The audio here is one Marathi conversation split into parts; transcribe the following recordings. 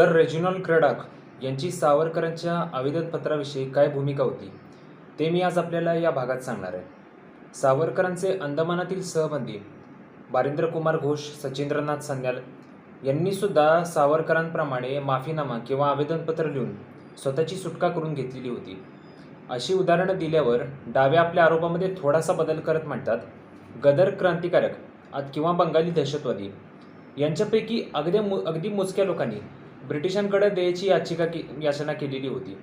सर रेजिनॉल्ड क्रडाक यांची सावरकरांच्या आवेदनपत्राविषयी काय भूमिका होती ते मी आज आपल्याला या भागात सांगणार आहे. सावरकरांचे अंदमानातील सहबंदी बारिंद्र कुमार घोष सचिंद्रनाथ सन्याल यांनीसुद्धा सावरकरांप्रमाणे माफीनामा किंवा आवेदनपत्र लिहून स्वतःची सुटका करून घेतलेली होती. अशी उदाहरणं दिल्यावर डावे आपल्या आरोपामध्ये थोडासा बदल करत म्हणतात गदर क्रांतिकारक आत- किंवा बंगाली दहशतवादी. यांच्यापैकी अगदी मु अगदी मोजक्या लोकांनी ब्रिटिशांकडे द्यायची याचिका के याचना केलेली होती.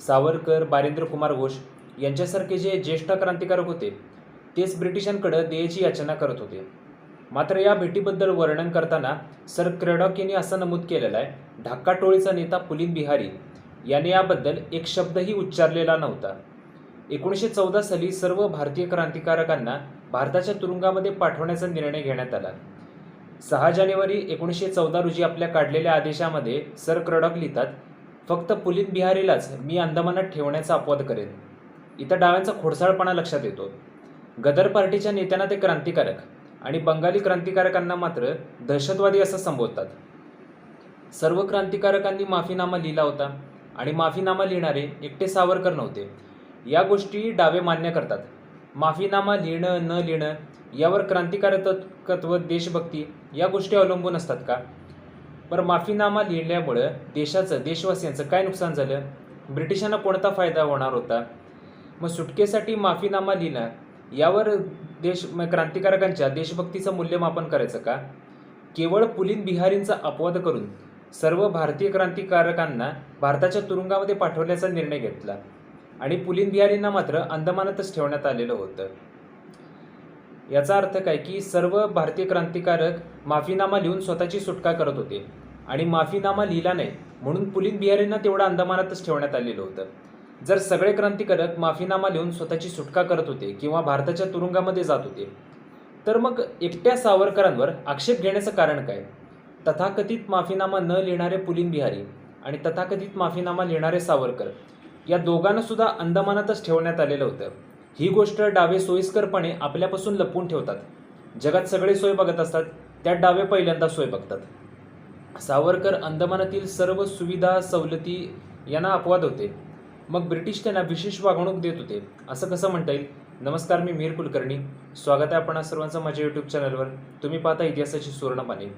सावरकर बारिंद्र कुमार घोष यांच्यासारखे जे ज्येष्ठ क्रांतिकारक होते तेच ब्रिटिशांकडे द्यायची याचना करत होते. मात्र या भेटीबद्दल वर्णन करताना सर क्रेडॉक यांनी असं नमूद केलेलं आहे ढाका टोळीचा नेता पुलिन बिहारी याने याबद्दल एक शब्दही उच्चारलेला नव्हता. एकोणीसशे चौदा साली सर्व भारतीय क्रांतिकारकांना भारताच्या तुरुंगामध्ये पाठवण्याचा निर्णय घेण्यात आला. सहा जानेवारी एकोणीसशे चौदा रोजी आपल्या काढलेल्या आदेशामध्ये सर क्रडक लिहितात फक्त पुलित बिहारीलाच मी अंदमानात ठेवण्याचा अपवाद करेन. इथं डाव्यांचा खोडसाळपणा लक्षात येतो. गदर पार्टीच्या नेत्यांना ते क्रांतिकारक आणि बंगाली क्रांतिकारकांना मात्र दहशतवादी असं संबोधतात. सर्व क्रांतिकारकांनी माफीनामा लिहिला होता आणि माफीनामा लिहिणारे एकटे सावरकर नव्हते. या गोष्टी डावे मान्य करतात. माफीनामा लिहिणं न लिहिणं यावर क्रांतिकारकत्व देशभक्ती या गोष्टी अवलंबून असतात का? बरं माफीनामा लिहिल्यामुळं देशाचं देशवासियांचं काय नुकसान झालं? ब्रिटिशांना कोणता फायदा होणार होता? मग सुटकेसाठी माफीनामा लिहिणं यावर देश म- क्रांतिकारकांच्या देशभक्तीचं मूल्यमापन करायचं का? केवळ पुलीन बिहारींचा अपवाद करून सर्व भारतीय क्रांतिकारकांना भारताच्या तुरुंगामध्ये पाठवण्याचा निर्णय घेतला. आणि पुलिन बिहारींना मात्र अंदमानातच ठेवण्यात आलेलं होतं. याचा अर्थ काय की सर्व भारतीय क्रांतिकारक माफीनामा लिहून स्वतःची सुटका करत होते आणि माफीनामा लिहिला नाही म्हणून पुलिन बिहारींना तेवढं अंदमानातच ठेवण्यात आलेलं होतं. जर सगळे क्रांतिकारक माफीनामा लिहून स्वतःची सुटका करत होते किंवा भारताच्या तुरुंगामध्ये जात होते तर मग एकट्या सावरकरांवर आक्षेप घेण्याचं कारण काय? तथाकथित माफीनामा न लिहिणारे पुलिन बिहारी आणि तथाकथित माफीनामा लिहिणारे सावरकर या दोघांना सुद्धा अंदमानातच ठेवण्यात आलेलं होतं. ही गोष्ट डावे सोयीस्करपणे आपल्यापासून लपवून ठेवतात. जगात सगळे सोय बघत असतात त्यात डावे पहिल्यांदा सोय बघतात. सावरकर अंदमानातील सर्व सुविधा सवलती यांना अपवाद होते. मग ब्रिटिश त्यांना विशेष वागणूक देत होते. असं कसं म्हणता येईल? नमस्कार मी मीर कुलकर्णी. स्वागत आहे आपण सर्वांचं माझ्या यूट्यूब चॅनलवर तुम्ही पाहता इतिहासाची सुवर्णपाने.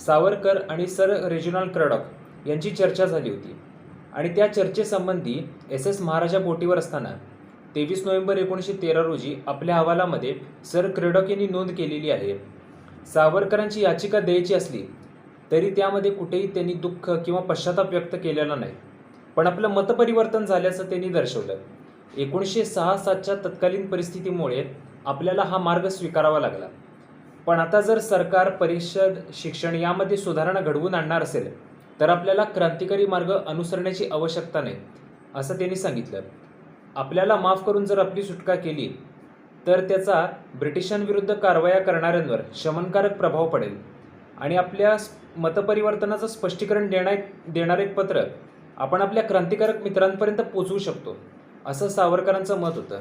सावरकर आणि सर रेजिनॉल्ड क्रडॉक यांची चर्चा झाली होती. आणि त्या चर्चेसंबंधी एस एस महाराजा बोटीवर असताना तेवीस नोव्हेंबर एकोणीसशे तेरा रोजी आपल्या अहवालामध्ये सर क्रेडॉक यांनी नोंद केलेली आहे. सावरकरांची याचिका द्यायची असली तरी त्यामध्ये कुठेही त्यांनी दुःख किंवा पश्चाताप व्यक्त केलेला नाही. पण आपलं मतपरिवर्तन झाल्याचं त्यांनी दर्शवलं. एकोणीसशे सहा सातच्या तत्कालीन परिस्थितीमुळे आपल्याला हा मार्ग स्वीकारावा लागला. पण आता जर सरकार परिषद शिक्षण यामध्ये सुधारणा घडवून आणणार असेल तर आपल्याला क्रांतिकारी मार्ग अनुसरण्याची आवश्यकता नाही असं त्यांनी सांगितलं. आपल्याला माफ करून जर आपली सुटका केली तर त्याचा ब्रिटिशांविरुद्ध कारवाया करणाऱ्यांवर शमनकारक प्रभाव पडेल. आणि आपल्या मतपरिवर्तनाचं स्पष्टीकरण देण्या देणारे एक पत्र आपण आपल्या क्रांतिकारक मित्रांपर्यंत पोचवू शकतो असं सावरकरांचं मत होतं.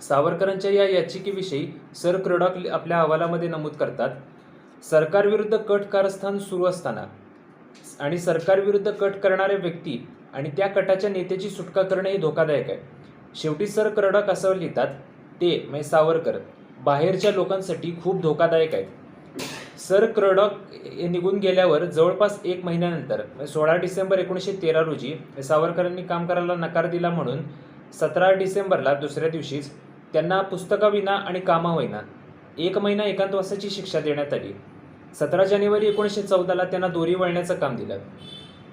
सावरकरांच्या या याचिकेविषयी सर क्रोडॉक आपल्या अहवालामध्ये नमूद करतात सरकारविरुद्ध कट कारस्थान सुरू असताना आणि सरकारविरुद्ध कट करणाऱ्या व्यक्ती आणि त्या कटाच्या नेत्याची सुटका करणे हे धोकादायक आहे. शेवटी सर करडक असं लिहितात ते म्हणजे सावरकर बाहेरच्या लोकांसाठी खूप धोकादायक आहेत. सर क्रडॉक हे निघून गेल्यावर जवळपास एक महिन्यानंतर सोळा डिसेंबर एकोणीसशे तेरा रोजी सावरकरांनी काम करायला नकार दिला म्हणून सतरा डिसेंबरला दुसऱ्या दिवशीच त्यांना पुस्तकाविना आणि कामाविना एक महिना एकांतवासाची शिक्षा देण्यात आली. सतरा जानेवारी एकोणीसशे चौदाला त्यांना दोरी वळण्याचं काम दिलं.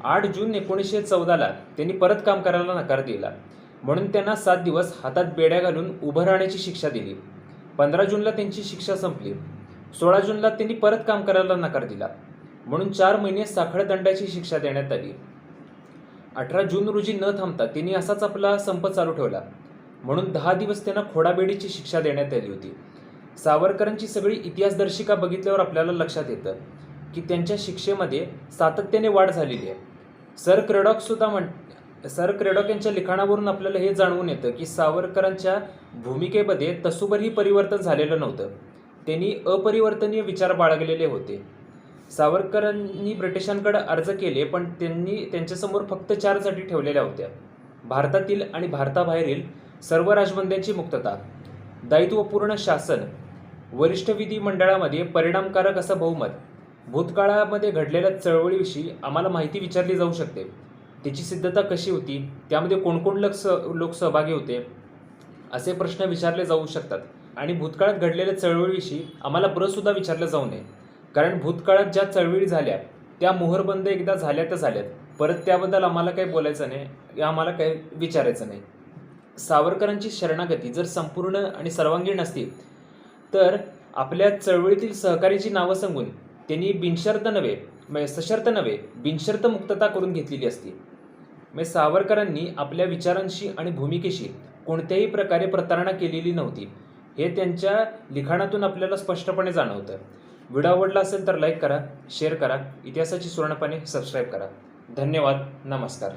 आठ जून एकोणीसशे चौदाला त्यांनी परत काम करायला नकार दिला. म्हणून त्यांना सात दिवस हातात बेड्या घालून उभं राहण्याची शिक्षा दिली. पंधरा जूनला त्यांची शिक्षा संपली. सोळा जूनला त्यांनी परत काम करायला नकार दिला. म्हणून चार महिने साखळ दंडाची शिक्षा देण्यात आली. अठरा जून रोजी न थांबता त्यांनी असाच आपला संप चालू ठेवला. म्हणून दहा दिवस त्यांना खोडाबेडीची शिक्षा देण्यात आली होती. सावरकरांची सगळी इतिहासदर्शिका बघितल्यावर आपल्याला लक्षात येतं की त्यांच्या शिक्षेमध्ये सातत्याने वाढ झालेली आहे. सर क्रेडॉकसुद्धा म्हण सर क्रेडॉक यांच्या लिखाणावरून आपल्याला हे जाणवून येतं की सावरकरांच्या भूमिकेमध्ये तसुभरही परिवर्तन झालेलं नव्हतं. त्यांनी अपरिवर्तनीय विचार बाळगलेले होते. सावरकरांनी ब्रिटिशांकडे अर्ज केले पण त्यांनी त्यांच्यासमोर फक्त चार अटी ठेवलेल्या होत्या. भारतातील आणि भारताबाहेरील सर्व राजबंद्यांची मुक्तता. दायित्वपूर्ण शासन वरिष्ठ विधी मंडळामध्ये परिणामकारक असं बहुमत. भूतकाळामध्ये घडलेल्या चळवळीविषयी आम्हाला माहिती विचारली जाऊ शकते. त्याची सिद्धता कशी होती? त्यामध्ये कोणकोण लोक स लोक सहभागी होते? असे प्रश्न विचारले जाऊ शकतात. आणि भूतकाळात घडलेल्या चळवळीविषयी आम्हाला प्रसुद्धा विचारलं जाऊ नये. कारण भूतकाळात ज्या चळवळी झाल्या त्या मोहरबंद एकदा झाल्या तर झाल्यात. परत त्याबद्दल आम्हाला काही बोलायचं नाही आम्हाला काही विचारायचं नाही. सावरकरांची शरणागती जर संपूर्ण आणि सर्वांगीण असती तर आपल्या चळवळीतील सहकार्याची नावं सांगून त्यांनी बिनशर्त नव्हे म्हणजे सशर्त नव्हे बिनशर्त मुक्तता करून घेतलेली असती. म्हणजे सावरकरांनी आपल्या विचारांशी आणि भूमिकेशी कोणत्याही प्रकारे प्रतारणा केलेली नव्हती हे त्यांच्या लिखाणातून आपल्याला स्पष्टपणे जाणवतं. व्हिडिओ आवडला असेल तर लाईक करा शेअर करा इतिहासाची सुवर्णपणे सबस्क्राईब करा. धन्यवाद नमस्कार.